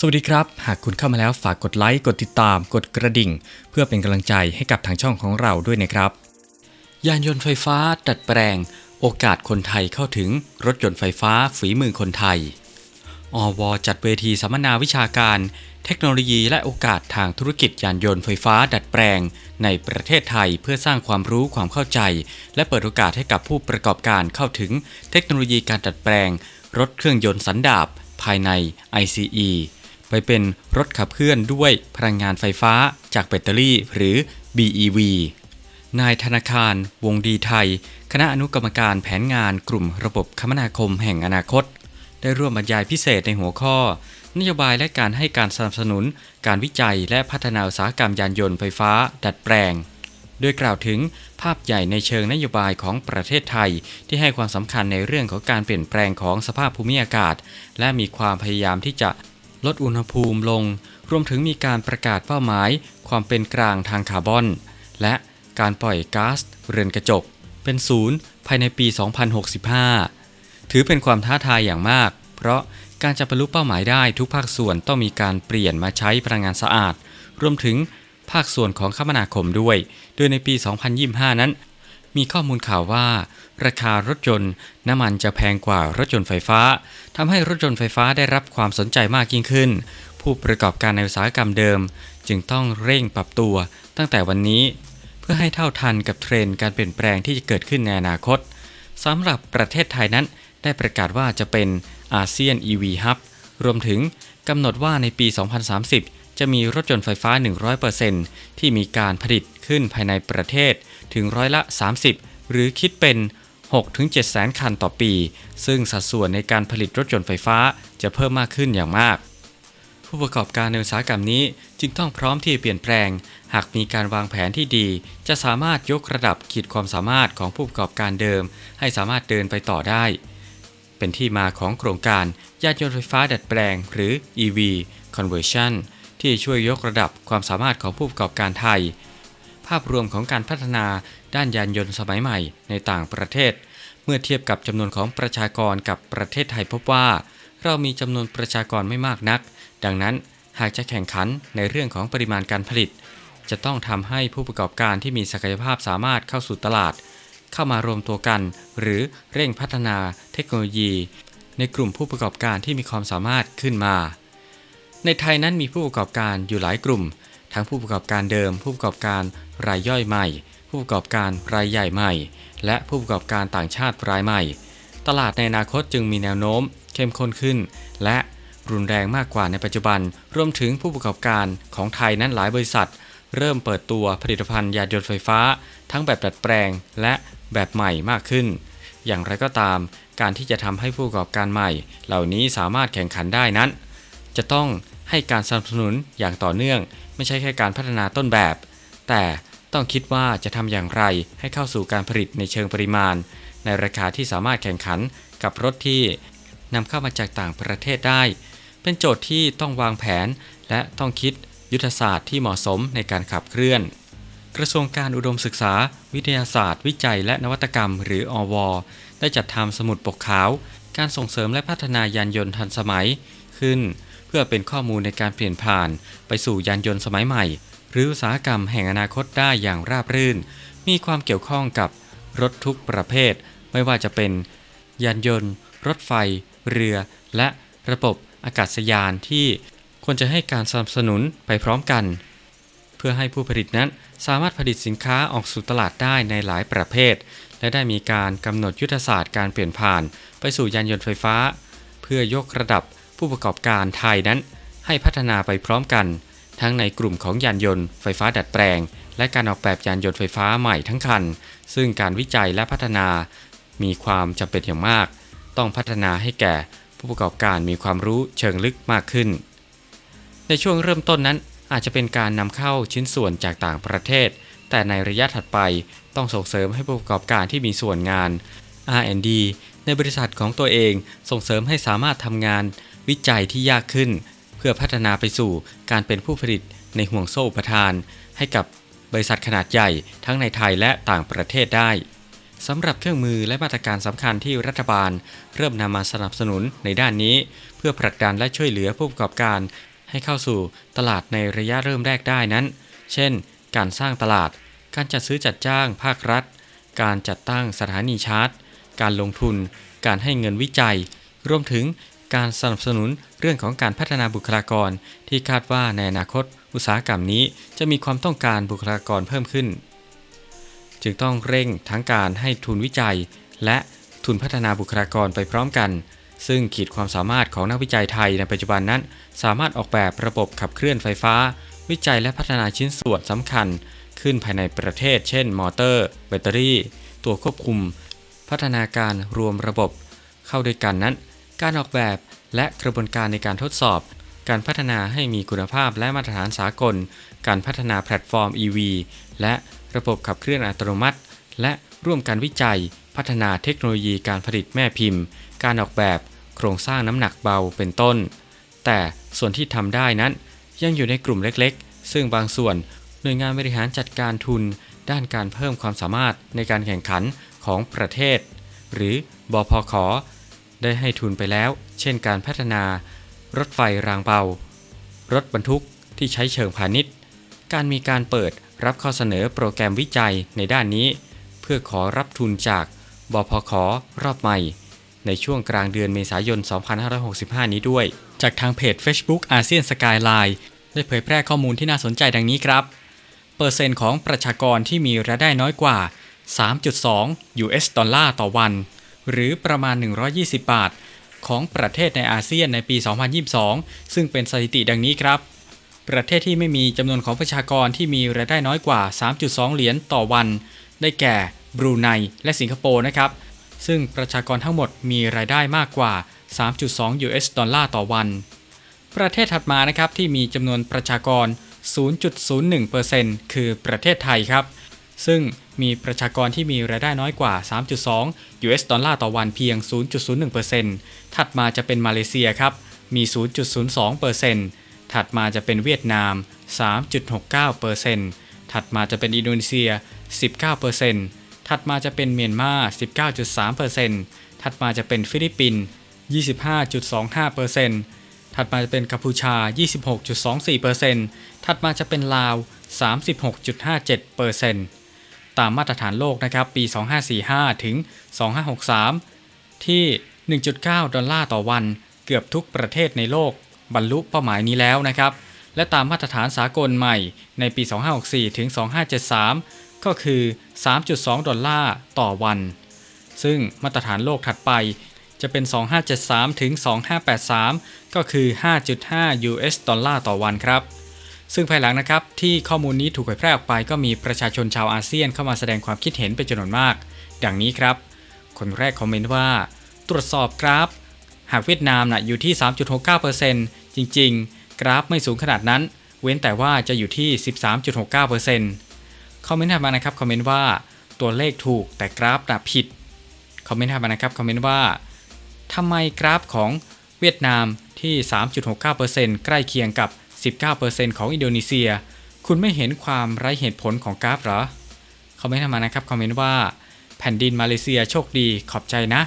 สวัสดีครับ หากคุณเข้ามาแล้วฝากกดไลค์ กดติดตาม กดกระดิ่ง เพื่อเป็นกำลังใจให้กับทางช่องของเราด้วยนะครับ ยานยนต์ไฟฟ้าดัดแปลง โอกาสคนไทยเข้าถึงรถยนต์ไฟฟ้าฝีมือคนไทย อว จัดเวทีสัมมนาวิชาการ เทคโนโลยีและโอกาสทางธุรกิจยานยนต์ไฟฟ้าดัดแปลง ในประเทศไทยเพื่อสร้างความรู้ความเข้าใจ และเปิดโอกาสให้กับผู้ประกอบการเข้าถึง เทคโนโลยีการดัดแปลง รถเครื่องยนต์สันดาปภายใน ICE ไปเป็นรถขับเคลื่อนด้วยพลังงานไฟฟ้าจากแบตเตอรี่หรือ BEV นายธนาคาร วงดีไทย คณะอนุกรรมการแผนงานกลุ่มระบบคมนาคมแห่งอนาคต ได้ร่วมบรรยายพิเศษในหัวข้อ นโยบายและการให้การสนับสนุน การวิจัยและพัฒนาอุตสาหกรรมยานยนต์ไฟฟ้า ดัดแปลง โดยกล่าวถึงภาพใหญ่ในเชิงนโยบายของประเทศไทย ที่ให้ความสำคัญในเรื่องของการเปลี่ยนแปลงของสภาพภูมิอากาศ และมีความพยายามที่จะ ลดอุณหภูมิลง รวมถึงมีการประกาศเป้าหมาย ความเป็นกลางทางคาร์บอน และการปล่อยก๊าซเรือนกระจก เป็นศูนย์ภายในปี 2065 ถือเป็นความท้าทายอย่างมาก เพราะการจะบรรลุเป้าหมายได้ทุกภาคส่วนต้องมีการเปลี่ยนมาใช้พลังงานสะอาด รวมถึงภาคส่วนของคมนาคมด้วย โดยในปี 2025 นั้น มีข้อมูลข่าวว่า ราคารถยนต์ น้ำมันจะแพงกว่ารถยนต์ไฟฟ้าทำให้รถยนต์ไฟฟ้าได้รับความสนใจมากยิ่งขึ้น ผู้ประกอบการในอุตสาหกรรมเดิม จึงต้องเร่งปรับตัว ตั้งแต่วันนี้ เพื่อให้เท่าทันกับเทรนด์การเปลี่ยนแปลงที่จะเกิดขึ้นในอนาคตสำหรับประเทศไทยนั้น ได้ประกาศว่าจะเป็นอาเซียน EV Hub รวมถึงกำหนดว่าในปี 2030 จะมีรถยนต์ไฟฟ้า 100%ที่มีการผลิตขึ้นภายในประเทศ ถึงร้อยละ 30 หรือคิดเป็น 6-7 แสนคันต่อปี ซึ่งสัดส่วนในการผลิตรถยนต์ไฟฟ้าจะเพิ่มมากขึ้นอย่างมาก ผู้ประกอบการในอุตสาหกรรมนี้จึงต้องพร้อมที่จะเปลี่ยนแปลง หากมีการวางแผนที่ดี จะสามารถยกระดับขีดความสามารถของผู้ประกอบการเดิม ให้สามารถเดินไปต่อได้ เป็นที่มาของโครงการยานยนต์ไฟฟ้าดัดแปลง หรือ EV Conversion ที่ช่วยยกระดับความสามารถของผู้ประกอบการไทย ภาพรวมของการพัฒนาด้านยานยนต์สมัยใหม่ในต่างประเทศ เมื่อเทียบกับจำนวนของประชากรกับประเทศไทยพบว่า เรามีจำนวนประชากรไม่มากนัก ดังนั้นหากจะแข่งขันในเรื่องของปริมาณการผลิต จะต้องทำให้ผู้ประกอบการที่มีศักยภาพสามารถเข้าสู่ตลาด เข้ามารวมตัวกัน หรือเร่งพัฒนาเทคโนโลยี ในกลุ่มผู้ประกอบการที่มีความสามารถขึ้นมา ในไทยนั้นมีผู้ประกอบการอยู่หลายกลุ่ม ทั้งผู้ประกอบการเดิม ผู้ประกอบการรายย่อยใหม่ ผู้ประกอบการรายใหญ่ใหม่ และผู้ประกอบการต่างชาติรายใหม่ ตลาดในอนาคตจึงมีแนวโน้ม เข้มข้นขึ้น และรุนแรงมากกว่าในปัจจุบัน รวมถึงผู้ประกอบการของไทยนั้นหลายบริษัท เริ่มเปิดตัวผลิตภัณฑ์ยานยนต์ไฟฟ้า ทั้งแบบดัดแปลงและแบบใหม่มากขึ้น อย่างไรก็ตาม การที่จะทำให้ผู้ประกอบการใหม่ เหล่านี้สามารถแข่งขันได้นั้น จะต้อง ให้การสนับสนุนอย่างต่อเนื่อง ไม่ใช่แค่การพัฒนาต้นแบบ แต่ต้องคิดว่าจะทำอย่างไรให้เข้าสู่การผลิตในเชิงปริมาณ ในราคาที่สามารถแข่งขันกับรถที่นำเข้ามาจากต่างประเทศได้ เป็นโจทย์ที่ต้องวางแผน และต้องคิดยุทธศาสตร์ที่เหมาะสมในการขับเคลื่อน กระทรวงการอุดมศึกษา วิทยาศาสตร์ วิจัย และนวัตกรรม หรืออว ได้จัดทำสมุดปกขาว การส่งเสริมและพัฒนายานยนต์ทันสมัยขึ้น พื่อเป็นข้อมูลในการเปลี่ยนผ่าน ไปสู่ยานยนต์สมัยใหม่ หรืออุตสาหกรรมแห่งอนาคตได้อย่างราบรื่น มีความเกี่ยวข้องกับรถทุกประเภท ไม่ว่าจะเป็น ยานยนต์ รถไฟ เรือ และระบบอากาศยานที่ควรจะให้การสนับสนุนไปพร้อมกัน เพื่อให้ผู้ผลิตนั้นสามารถผลิตสินค้าออกสู่ตลาดได้ในหลายประเภท และได้มีการกำหนดยุทธศาสตร์การเปลี่ยนผ่าน ไปสู่ยานยนต์ไฟฟ้า เพื่อยกระดับ ผู้ประกอบการไทยนั้น ให้พัฒนาไปพร้อมกัน ทั้งในกลุ่มของยานยนต์ไฟฟ้าดัดแปลง และการออกแบบยานยนต์ไฟฟ้าใหม่ทั้งคัน ซึ่งการวิจัยและพัฒนา มีความจำเป็นอย่างมาก ต้องพัฒนาให้แก่ผู้ประกอบการมีความรู้เชิงลึกมากขึ้น ในช่วงเริ่มต้นนั้นอาจจะเป็นการนำเข้าชิ้นส่วนจากต่างประเทศ แต่ในระยะถัดไปต้องส่งเสริมให้ผู้ประกอบการที่มีส่วนงาน R&D ในบริษัทของตัวเองส่งเสริมให้สามารถทำงาน วิจัยที่ยากขึ้น เพื่อพัฒนาไปสู่การเป็นผู้ผลิตในห่วงโซ่อุปทาน ให้กับบริษัทขนาดใหญ่ทั้งในไทยและต่างประเทศได้สำหรับเครื่องมือและมาตรการสำคัญที่รัฐบาล เริ่มนำมาสนับสนุนในด้านนี้ เพื่อผลักดันและช่วยเหลือผู้ประกอบการ ให้เข้าสู่ตลาดในระยะเริ่มแรกได้นั้น เช่น การสร้างตลาด การจัดซื้อจัดจ้างภาครัฐ การจัดตั้งสถานีชาร์จ การลงทุน การให้เงินวิจัย รวมถึง การสนับสนุนเรื่องของการพัฒนาบุคลากร ที่คาดว่าในอนาคต อุตสาหกรรมนี้จะมีความต้องการบุคลากรเพิ่มขึ้น จึงต้องเร่งทั้งการให้ทุนวิจัย และทุนพัฒนาบุคลากรไปพร้อมกัน ซึ่งขีดความสามารถของนักวิจัยไทยในปัจจุบันนั้น สามารถออกแบบระบบขับเคลื่อนไฟฟ้า วิจัยและพัฒนาชิ้นส่วนสำคัญ ขึ้นภายในประเทศ เช่น มอเตอร์ แบตเตอรี่ ตัวควบคุม พัฒนาการรวมระบบ เข้าด้วยกันนั้น การออกแบบและกระบวนการในการทดสอบ การพัฒนาให้มีคุณภาพและมาตรฐานสากล การพัฒนาแพลตฟอร์ม EV และระบบขับเคลื่อนอัตโนมัติ และร่วมกันวิจัย พัฒนาเทคโนโลยีการผลิตแม่พิมพ์ การออกแบบโครงสร้างน้ำหนักเบาเป็นต้น แต่ส่วนที่ทำได้นั้น ยังอยู่ในกลุ่มเล็กๆ ซึ่งบางส่วนหน่วยงานบริหารจัดการทุน ด้านการเพิ่มความสามารถในการแข่งขันของประเทศ หรือบพข ได้ให้ทุนไปแล้ว เช่นการพัฒนา รถไฟรางเบา รถบรรทุกที่ใช้เชิงพาณิชย์ การมีการเปิดรับข้อเสนอโปรแกรมวิจัยในด้านนี้ เพื่อขอรับทุนจากบพขรอบใหม่ ในช่วงกลางเดือนเมษายน 2565 นี้ด้วย จากทางเพจ Facebook อาเซียนสกายไลน์ได้เผยแพร่ข้อมูลที่น่าสนใจดังนี้ครับ เปอร์เซ็นต์ของประชากรที่มีรายได้น้อยกว่า 3.2 US ดอลลาร์ต่อวัน หรือประมาณ 120 บาท ของประเทศในอาเซียนในปี 2022 ซึ่งเป็นสถิติดังนี้ครับ ประเทศที่ไม่มีจำนวนของประชากรที่มีรายได้น้อยกว่า 3.2 เหรียญต่อวัน ได้แก่บรูไนและสิงคโปร์นะครับ ซึ่งประชากรทั้งหมดมีรายได้มากกว่า 3.2 US ดอลลาร์ต่อวัน ประเทศถัดมานะครับที่มีจำนวนประชากร 0.01%คือประเทศไทยครับ ซึ่ง มีประชากรที่มีรายได้น้อยกว่า 3.2 US ดอลลาร์ต่อวันเพียง 0.01%ถัดมาจะเป็นมาเลเซียครับ มี 0.02%ถัดมาจะเป็นเวียดนาม 3.69%ถัดมาจะเป็นอินโดนีเซีย 19%ถัดมาจะเป็นเมียนมา 19.3%ถัดมาจะเป็นฟิลิปปินส์ 25.25%ถัดมาจะเป็นกัมพูชา 26.24%ถัดมาจะเป็นลาว 36.57% ตามมาตรฐานโลกนะครับปี 2545 ถึง 2563 ที่ 1.9 ดอลลาร์ต่อวัน เกือบทุกประเทศในโลก บรรลุเป้าหมายนี้แล้วนะครับ และตามมาตรฐานสากลใหม่ในปี 2564 ถึง 2573 ก็คือ 3.2 ดอลลาร์ต่อวัน ซึ่งมาตรฐานโลกถัดไปจะเป็น 2573 ถึง 2583 ก็คือ 5.5 US ดอลลาร์ต่อวันครับ ซึ่งภายหลังนะครับที่ข้อมูลนี้ถูกเผยแพร่ออกไป ก็มีประชาชนชาวอาเซียนเข้ามาแสดงความคิดเห็นเป็นจำนวนมาก ดังนี้ครับ คนแรกคอมเมนต์ว่า ตรวจสอบกราฟ หากเวียดนามนะอยู่ที่ 3.69%จริง ๆ กราฟไม่สูงขนาดนั้น เว้นแต่ว่าจะอยู่ที่ 13.69%คอมเมนต์ถัดมานะครับคอมเมนต์ว่าตัวเลขถูกแต่กราฟนะผิดคอมเมนต์ถัดมานะครับคอมเมนต์ว่าทำไมกราฟของเวียดนามที่ 3.69%ใกล้เคียงกับ 19%ของอินโดนีเซีย คุณไม่เห็นความไร้เหตุผลของกราฟเหรอคอมเมนต์ถัดมานะครับคอมเมนต์ว่า แผ่นดินมาเลเซียโชคดีขอบใจนะ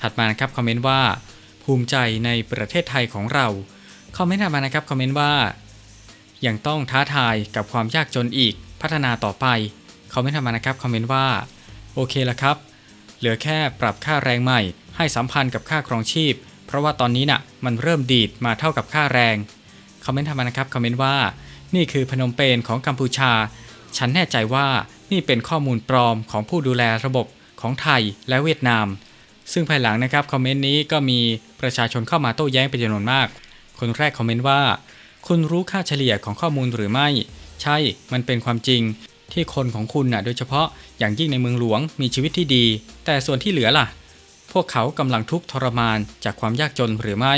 ถัดมานะครับคอมเมนต์ว่า ภูมิใจในประเทศไทยของเราคอมเมนต์ถัดมานะครับคอมเมนต์ว่ายังต้องท้าทายกับความยากจนอีกพัฒนาต่อไปคอมเมนต์ถัดมานะครับคอมเมนต์ว่าโอเคละครับ เหลือแค่ปรับค่าแรงใหม่ ให้สัมพันธ์กับค่าครองชีพ เพราะว่าตอนนี้น่ะมันเริ่มดีดมาเท่ากับค่าแรง คอมเมนต์ทำมานะครับคอมเมนต์ว่า นี่คือพนมเปญของกัมพูชา ฉันแน่ใจว่านี่เป็นข้อมูลปลอมของผู้ดูแลระบบของไทยและเวียดนาม ซึ่งภายหลังนะครับคอมเมนต์นี้ก็มีประชาชนเข้ามาโต้แย้งเป็นจำนวนมาก คนแรกคอมเมนต์ว่า คุณรู้ค่าเฉลี่ยของข้อมูลหรือไม่ ใช่ มันเป็นความจริงที่คนของคุณน่ะโดยเฉพาะอย่างยิ่งในเมืองหลวงมีชีวิตที่ดี แต่ส่วนที่เหลือล่ะ พวกเขากำลังทุกข์ทรมานจากความยากจนหรือไม่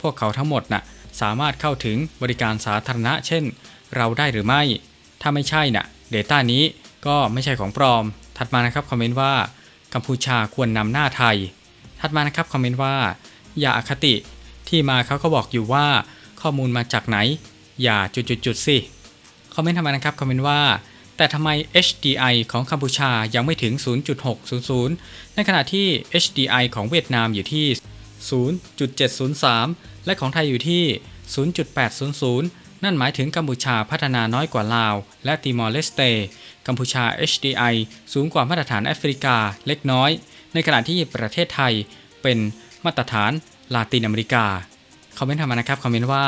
พวกเขาทั้งหมดน่ะ สามารถเข้าถึงบริการสาธารณะ เช่น เราได้หรือไม่ ถ้าไม่ใช่น่ะ Data นี้ก็ไม่ใช่ของปลอม ถัดมานะครับคอมเมนต์ว่ากัมพูชาควรนำหน้าไทย ถัดมานะครับคอมเมนต์ว่า อย่าอคติที่มาเขาก็บอกอยู่ว่าข้อมูลมาจากไหน อย่าจุดๆๆสิคอมเมนต์ทำไมนะครับคอมเมนต์ว่า แต่ทำไม HDI ของกัมพูชายังไม่ถึง 0.600 ในขณะที่ HDI ของเวียดนามอยู่ที่ 0.703 และของไทยอยู่ที่ 0.800 นั่นหมายถึงกัมพูชาพัฒนาน้อยกว่าลาว และติมอร์เลสเต กัมพูชา HDI สูงกว่ามาตรฐานแอฟริกาเล็กน้อย ในขณะที่ประเทศไทยเป็นมาตรฐานลาตินอเมริกา คอมเมนต์ทำมานะครับ คอมเมนต์ว่า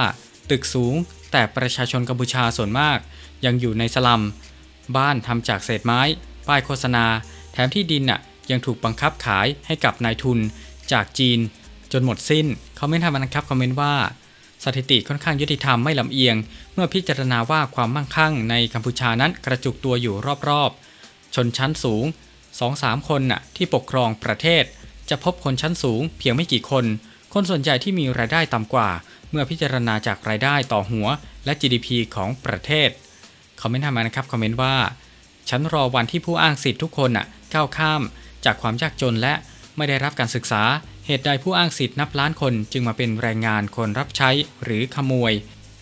ตึกสูงแต่ประชาชนกัมพูชาส่วนมาก ยังอยู่ในสลัม บ้านทำจากเศษไม้ ป้ายโฆษณา แถมที่ดินน่ะยังถูกบังคับขายให้กับนายทุนจากจีน จนหมดสิ้นคอมเมนต์ทำมานะครับคอมเมนต์ว่าสถิติค่อนข้างยุติธรรมไม่ลำเอียง เมื่อพิจารณาว่าความมั่งคั่งในกัมพูชานั้นกระจุกตัวอยู่รอบๆ ชนชั้นสูง 2-3 คนน่ะที่ปกครองประเทศ จะพบคนชั้นสูงเพียงไม่กี่คน คนส่วนใหญ่ที่มีรายได้ต่ำกว่า เมื่อพิจารณาจากรายได้ต่อหัว และ GDP ของประเทศคอมเมนต์ทำมานะครับคอมเมนต์ว่าฉันรอวันที่ผู้อ้างสิทธิ์ทุกคนน่ะก้าวข้าม จากความยากจนและไม่ได้รับการศึกษา เหตุใดผู้อ้างสิทธิ์นับล้านคนจึงมาเป็นแรงงานคนรับใช้หรือขโมย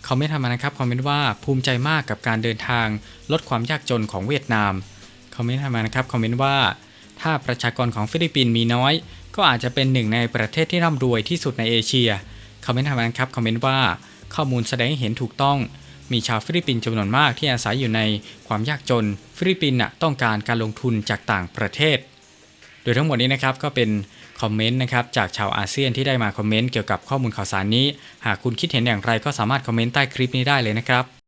คอมเมนต์ทำมานะครับคอมเมนต์ว่าภูมิใจมากกับการเดินทาง ลดความยากจนของเวียดนามคอมเมนต์ทำมานะครับคอมเมนต์ว่า ถ้าประชากรของฟิลิปปินส์มีน้อย ก็อาจจะเป็นหนึ่งในประเทศที่ร่ำรวยที่สุดในเอเชียคอมเมนต์ทำมานะครับคอมเมนต์ว่าข้อมูลแสดงให้เห็นถูกต้อง มีชาวฟิลิปปินส์จำนวนมากที่อาศัยอยู่ในความยากจน ฟิลิปปินส์ต้องการการลงทุนจากต่างประเทศ โดยทั้งหมดนี้นะครับก็เป็น คอมเมนต์นะครับจากชาวอาเซียนที่ได้มาคอมเมนต์เกี่ยวกับข้อมูลข่าวสารนี้ หากคุณคิดเห็นอย่างไรก็สามารถคอมเมนต์ใต้คลิปนี้ได้เลยนะครับ